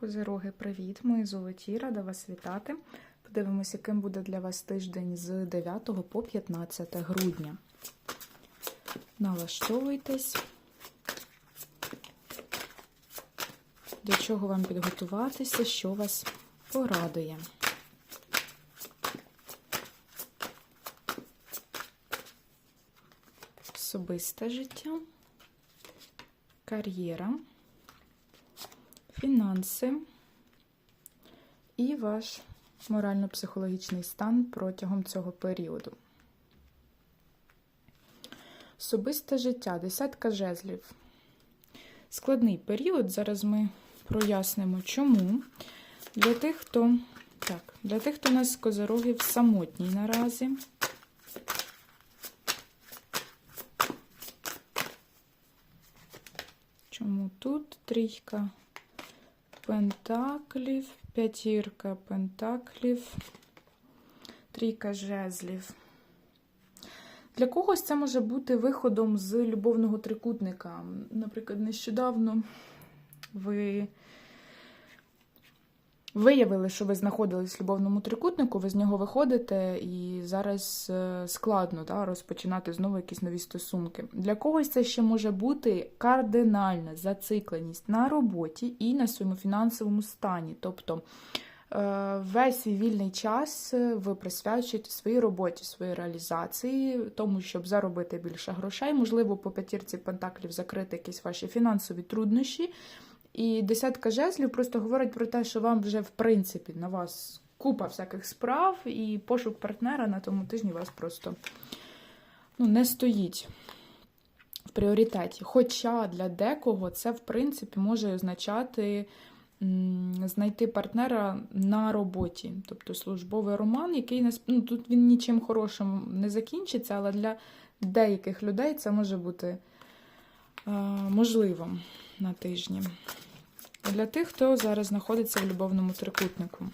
Козироги, привіт! Мої золоті, рада вас вітати. Подивимося, яким буде для вас тиждень з 9 по 15 грудня. Налаштовуйтесь. До чого вам підготуватися, що вас порадує. Особисте життя, кар'єра фінанси і ваш морально-психологічний стан протягом цього періоду. Особисте життя, десятка жезлів. Складний період. Зараз ми прояснимо, чому. Для тих, хто так, для тих, хто у нас з козорогів самотній наразі. Чому тут трійка пентаклів, п'ятірка пентаклів, трійка жезлів. Для когось це може бути виходом з любовного трикутника. Наприклад, нещодавно ви виявили, що ви знаходились в любовному трикутнику, ви з нього виходите, і зараз е, складно да, розпочинати знову якісь нові стосунки. Для когось це ще може бути кардинальна зацикленість на роботі і на своєму фінансовому стані. Тобто е, весь свій вільний час ви присвячуєте своїй роботі, своїй реалізації, тому, щоб заробити більше грошей, можливо, по п'ятірці пентаклів закрити якісь ваші фінансові труднощі. І десятка жезлів просто говорить про те, що вам вже, в принципі, на вас купа всяких справ, і пошук партнера на тому тижні вас просто ну, не стоїть в пріоритеті. Хоча для декого це, в принципі, може означати знайти партнера на роботі, тобто службовий роман, який ну, тут він нічим хорошим не закінчиться, але для деяких людей це може бути е, можливим на тижні. Для тих, хто зараз знаходиться в любовному трикутнику.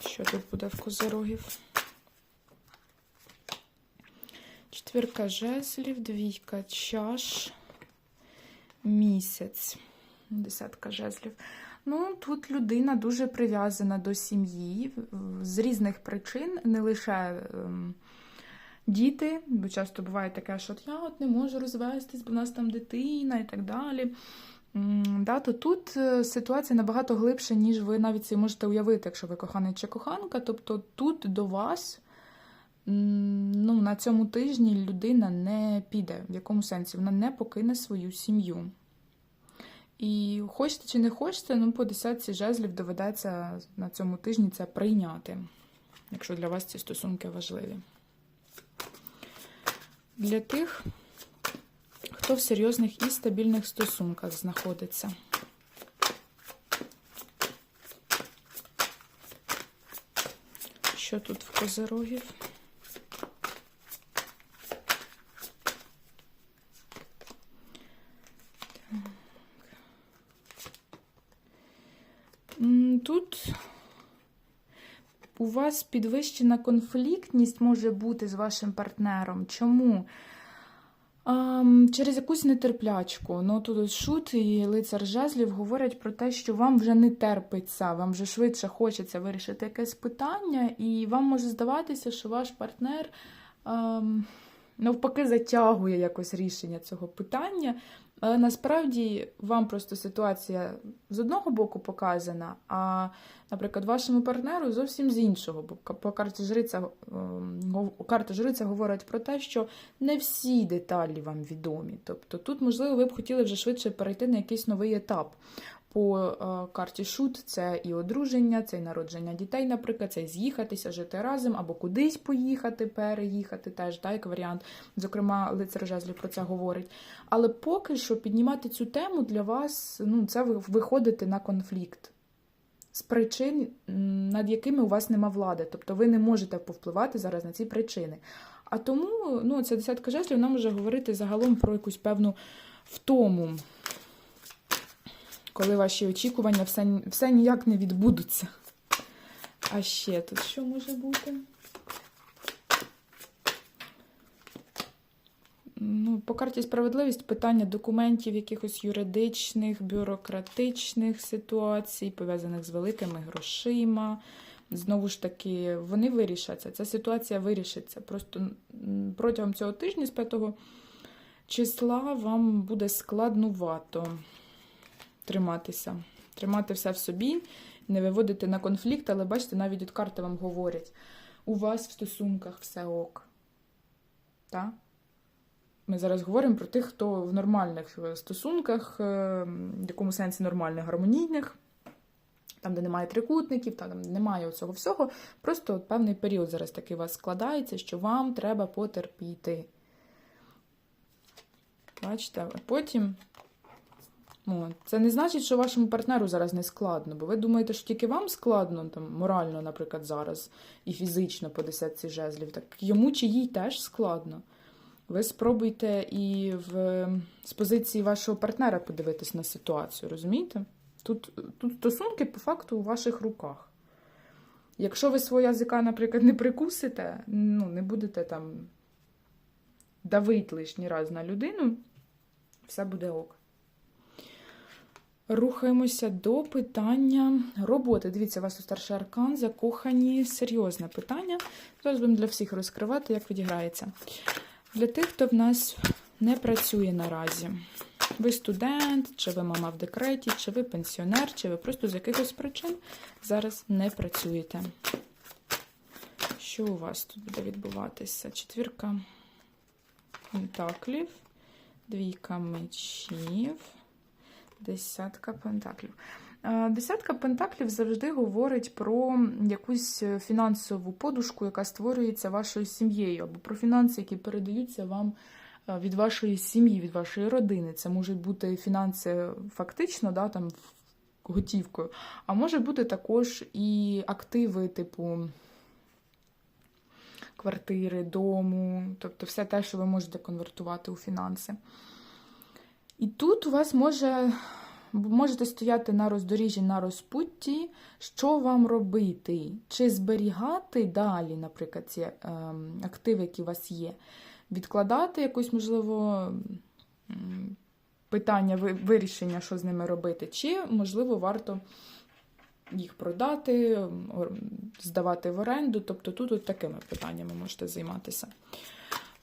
Що тут буде в козирогів? Четвірка жезлів, двійка чаш, місяць, десятка жезлів. Ну, тут людина дуже прив'язана до сім'ї з різних причин, не лише. Діти, бо часто буває таке, що я от не можу розвестись, бо в нас там дитина і так далі. Да, то тут е, ситуація набагато глибша, ніж ви навіть це можете уявити, якщо ви коханий чи коханка. Тобто тут до вас ну, на цьому тижні людина не піде. В якому сенсі? Вона не покине свою сім'ю. І хочете чи не хочете, ну, по десятці жезлів доведеться на цьому тижні це прийняти, якщо для вас ці стосунки важливі для тих, хто в серйозних і стабільних стосунках знаходиться. Що тут в козирогів? Тут у вас підвищена конфліктність може бути з вашим партнером. Чому? А, через якусь нетерплячку. Ну, тут шут і лицар жезлів говорять про те, що вам вже не терпиться, вам вже швидше хочеться вирішити якесь питання, і вам може здаватися, що ваш партнер. А, навпаки затягує якось рішення цього питання. Але насправді вам просто ситуація з одного боку показана, а, наприклад, вашому партнеру зовсім з іншого. Бо по карті жриця, ем, карта жриця говорить про те, що не всі деталі вам відомі. Тобто тут, можливо, ви б хотіли вже швидше перейти на якийсь новий етап. По е, карті Шут це і одруження, це і народження дітей, наприклад, це і з'їхатися, жити разом, або кудись поїхати, переїхати, теж так, як варіант. Зокрема, лицар жезлів про це говорить. Але поки що піднімати цю тему для вас, ну, це виходити на конфлікт з причин, над якими у вас нема влади. Тобто ви не можете повпливати зараз на ці причини. А тому ну, ця десятка жезлів нам може говорити загалом про якусь певну втому коли ваші очікування все, все ніяк не відбудуться. А ще тут що може бути? Ну, по карті справедливість питання документів, якихось юридичних, бюрократичних ситуацій, пов'язаних з великими грошима. Знову ж таки, вони вирішаться. Ця ситуація вирішиться. Просто протягом цього тижня, з 5 числа, вам буде складнувато триматися, тримати все в собі, не виводити на конфлікт, але бачите, навіть от карти вам говорять: у вас в стосунках все ок. Так? Ми зараз говоримо про тих, хто в нормальних е, стосунках, е, в якому сенсі нормальних, гармонійних, там, де немає трикутників, там де немає цього всього. Просто от певний період зараз такий у вас складається, що вам треба потерпіти. Бачите, а потім. О, це не значить, що вашому партнеру зараз не складно, бо ви думаєте, що тільки вам складно, там, морально, наприклад, зараз, і фізично по десятці жезлів, так йому чи їй теж складно. Ви спробуйте і в, з позиції вашого партнера подивитись на ситуацію, розумієте? Тут, тут стосунки по факту у ваших руках. Якщо ви свого язика, наприклад, не прикусите, ну, не будете там давити лишній раз на людину, все буде ок. Рухаємося до питання роботи. Дивіться, у вас у старший аркан, закохані, серйозне питання. Зараз будемо для всіх розкривати, як відіграється. Для тих, хто в нас не працює наразі. Ви студент, чи ви мама в декреті, чи ви пенсіонер, чи ви просто з якихось причин зараз не працюєте. Що у вас тут буде відбуватися? Четвірка пентаклів, двійка мечів, десятка пентаклів. Е, Десятка пентаклів завжди говорить про якусь фінансову подушку, яка створюється вашою сім'єю, або про фінанси, які передаються вам е, від вашої сім'ї, від вашої родини. Це можуть бути фінанси фактично, да, там готівкою, а може бути також і активи, типу квартири, дому, тобто все те, що ви можете конвертувати у фінанси. І тут у вас може можете стояти на роздоріжжі, на розпутті, що вам робити? Чи зберігати далі, наприклад, ці ем, активи, які у вас є, відкладати якось, можливо, питання вирішення, що з ними робити, чи, можливо, варто їх продати, здавати в оренду. Тобто тут от такими питаннями можете займатися.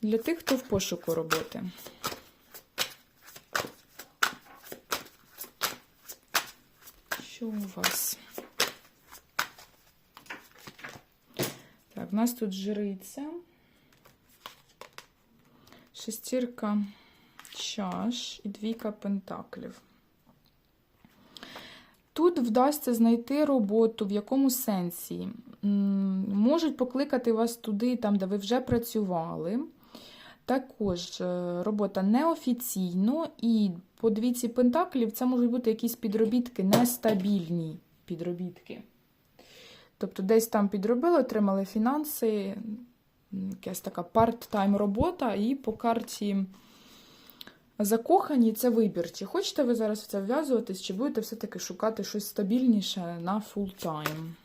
Для тих, хто в пошуку роботи. Що у вас? Так, в нас тут жриця. Шестірка чаш і двійка пентаклів. Тут вдасться знайти роботу, в якому сенсі. Можуть покликати вас туди, там, де ви вже працювали. Також е, робота неофіційно, і по двійці пентаклів це можуть бути якісь підробітки, нестабільні підробітки. Тобто, десь там підробили, отримали фінанси, якась така парт-тайм робота, і по карті закохані це вибір. Хочете ви зараз в це вв'язуватись, чи будете все-таки шукати щось стабільніше на фултайм?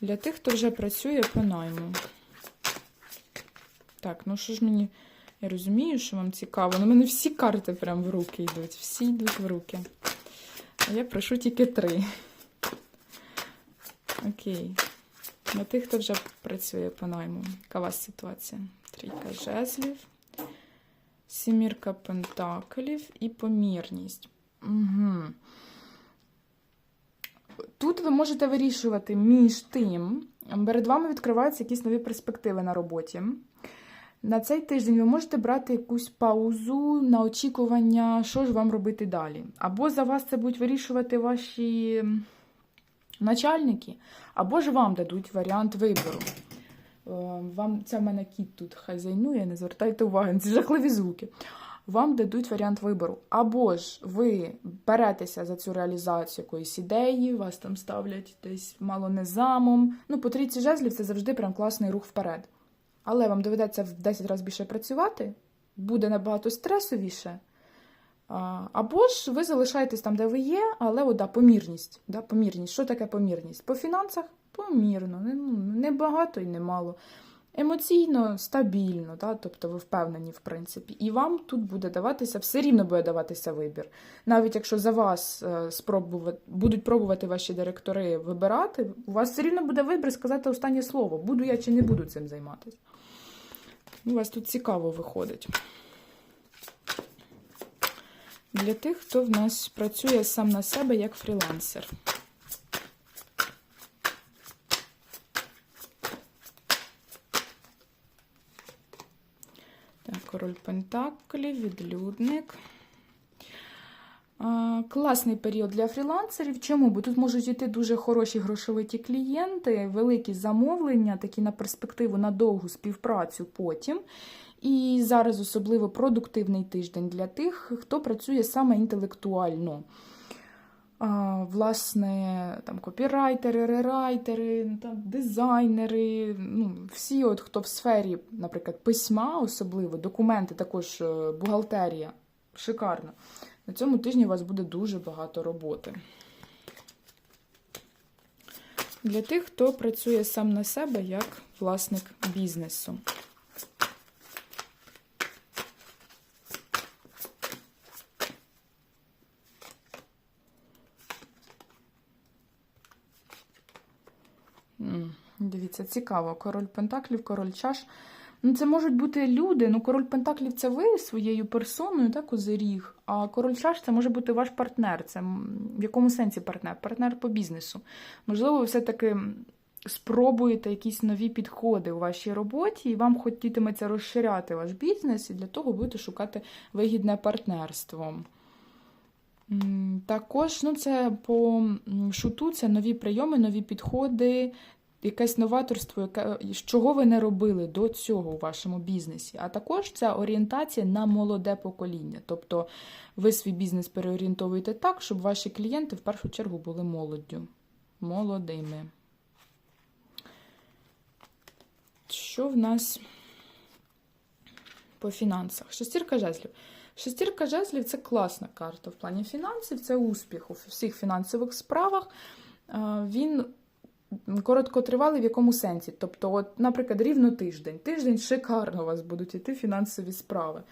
Для тих, хто вже працює по найму. Так, ну що ж мені. Я розумію, що вам цікаво. але мене всі карти прям в руки йдуть. Всі йдуть в руки. А я прошу тільки три. Окей. Для тих, хто вже працює по найму. Вас ситуація? Трійка жезлів, сімірка пентаклів і помірність. Угу. Тут ви можете вирішувати між тим, перед вами відкриваються якісь нові перспективи на роботі. На цей тиждень ви можете брати якусь паузу на очікування, що ж вам робити далі. Або за вас це будуть вирішувати ваші начальники, або ж вам дадуть варіант вибору. Е, Вам це в мене кіт тут хазяйнує, не звертайте уваги на ці жахливі звуки. Вам дадуть варіант вибору. Або ж ви беретеся за цю реалізацію якоїсь ідеї, вас там ставлять десь мало не замом. Ну, по трійці жезлів це завжди прям класний рух вперед. Але вам доведеться в 10 разів більше працювати, буде набагато стресовіше. Або ж ви залишаєтесь там, де ви є, але от, да, помірність. Да, помірність. Що таке помірність? По фінансах помірно, не, ну, не багато і не мало. емоційно стабільно, да? тобто ви впевнені, в принципі, і вам тут буде даватися, все рівно буде даватися вибір. Навіть якщо за вас е, спробувати, будуть пробувати ваші директори вибирати, у вас все рівно буде вибір сказати останнє слово, буду я чи не буду цим займатися. У вас тут цікаво виходить. Для тих, хто в нас працює сам на себе як фрілансер. Так, король Пентаклів, відлюдник. Класний період для фрілансерів. Чому? Бо тут можуть йти дуже хороші грошовиті клієнти, великі замовлення, такі на перспективу на довгу співпрацю потім. І зараз особливо продуктивний тиждень для тих, хто працює саме інтелектуально. Власне, там копірайтери, рерайтери, там, дизайнери, ну, всі, от, хто в сфері, наприклад, письма, особливо, документи, також е, бухгалтерія. Шикарно. На цьому тижні у вас буде дуже багато роботи. Для тих, хто працює сам на себе як власник бізнесу. Дивіться, цікаво. Король Пентаклів, король чаш. Ну, це можуть бути люди. Ну, король Пентаклів це ви своєю персоною, так, озеріг. А король чаш це може бути ваш партнер. Це в якому сенсі партнер? Партнер по бізнесу. Можливо, ви все-таки спробуєте якісь нові підходи у вашій роботі, і вам хотітиметься розширяти ваш бізнес, і для того будете шукати вигідне партнерство. Також ну, це по шуту, це нові прийоми, нові підходи, якесь новаторство, яке, чого ви не робили до цього у вашому бізнесі. А також це орієнтація на молоде покоління. Тобто ви свій бізнес переорієнтовуєте так, щоб ваші клієнти в першу чергу були молоддю. Молодими. Що в нас по фінансах? Шестірка жезлів. Шестірка жезлів це класна карта в плані фінансів, це успіх у всіх фінансових справах. Е, Він короткотривалий в якому сенсі? Тобто, от, наприклад, рівно тиждень. Тиждень шикарно у вас будуть іти фінансові справи.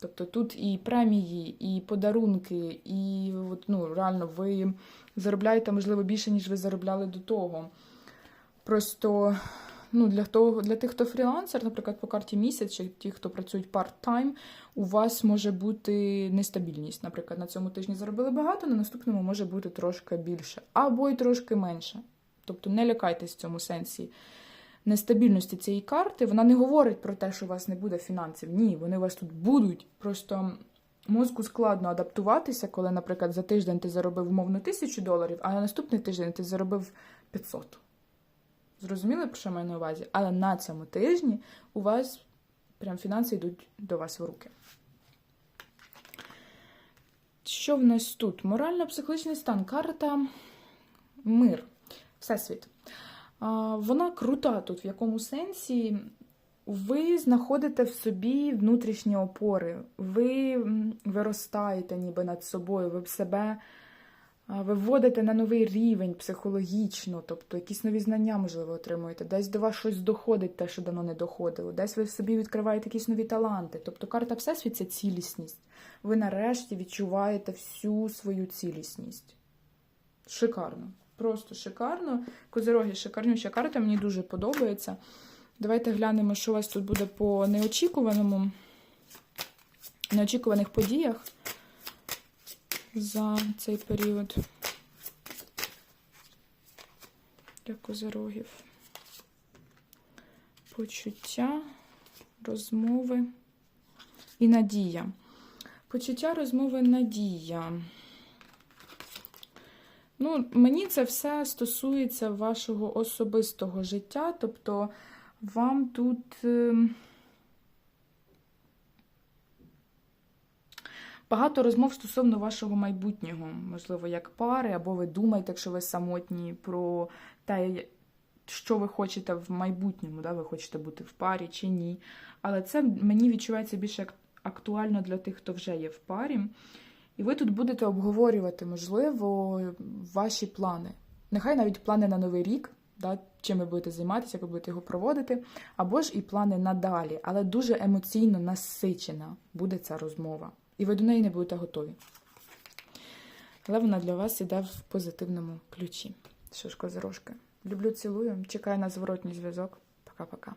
Тобто тут і премії, і подарунки, і от, ну, реально ви заробляєте, можливо, більше, ніж ви заробляли до того. Просто ну, для того, для тих, хто фрілансер, наприклад, по карті місяць, чи ті, хто працюють part-time, у вас може бути нестабільність. Наприклад, на цьому тижні заробили багато, на наступному може бути трошки більше, або й трошки менше. Тобто не лякайтесь в цьому сенсі нестабільності цієї карти. Вона не говорить про те, що у вас не буде фінансів. Ні, вони у вас тут будуть. Просто мозку складно адаптуватися, коли, наприклад, за тиждень ти заробив умовно тисячу доларів, а на наступний тиждень ти заробив 500. Зрозуміли, про що маю на увазі? Але на цьому тижні у вас прям фінанси йдуть до вас в руки. Що в нас тут? Морально-психологічний стан. Карта мир. Всесвіт. Вона крута тут, в якому сенсі ви знаходите в собі внутрішні опори, ви виростаєте ніби над собою, ви себе виводите на новий рівень психологічно, тобто якісь нові знання, можливо, отримуєте, десь до вас щось доходить, те, що давно не доходило, десь ви в собі відкриваєте якісь нові таланти. Тобто карта Всесвіт це цілісність. Ви нарешті відчуваєте всю свою цілісність. Шикарно. Просто шикарно. Козироги шикарнюща карта, мені дуже подобається. Давайте глянемо, що у вас тут буде по неочікуваному, неочікуваних подіях за цей період. Для козирогів. Почуття, розмови і надія. Почуття, розмови, надія. Ну, мені це все стосується вашого особистого життя, тобто вам тут е, багато розмов стосовно вашого майбутнього, можливо, як пари, або ви думаєте, якщо ви самотні, про те, що ви хочете в майбутньому, да? ви хочете бути в парі чи ні. Але це мені відчувається більше актуально для тих, хто вже є в парі. І ви тут будете обговорювати, можливо, ваші плани. Нехай навіть плани на новий рік, да, чим ви будете займатися, як ви будете його проводити, або ж і плани надалі, але дуже емоційно насичена буде ця розмова. І ви до неї не будете готові. Але вона для вас іде в позитивному ключі. Що ж, козирожки, люблю, цілую, чекаю на зворотній зв'язок. Пока-пока.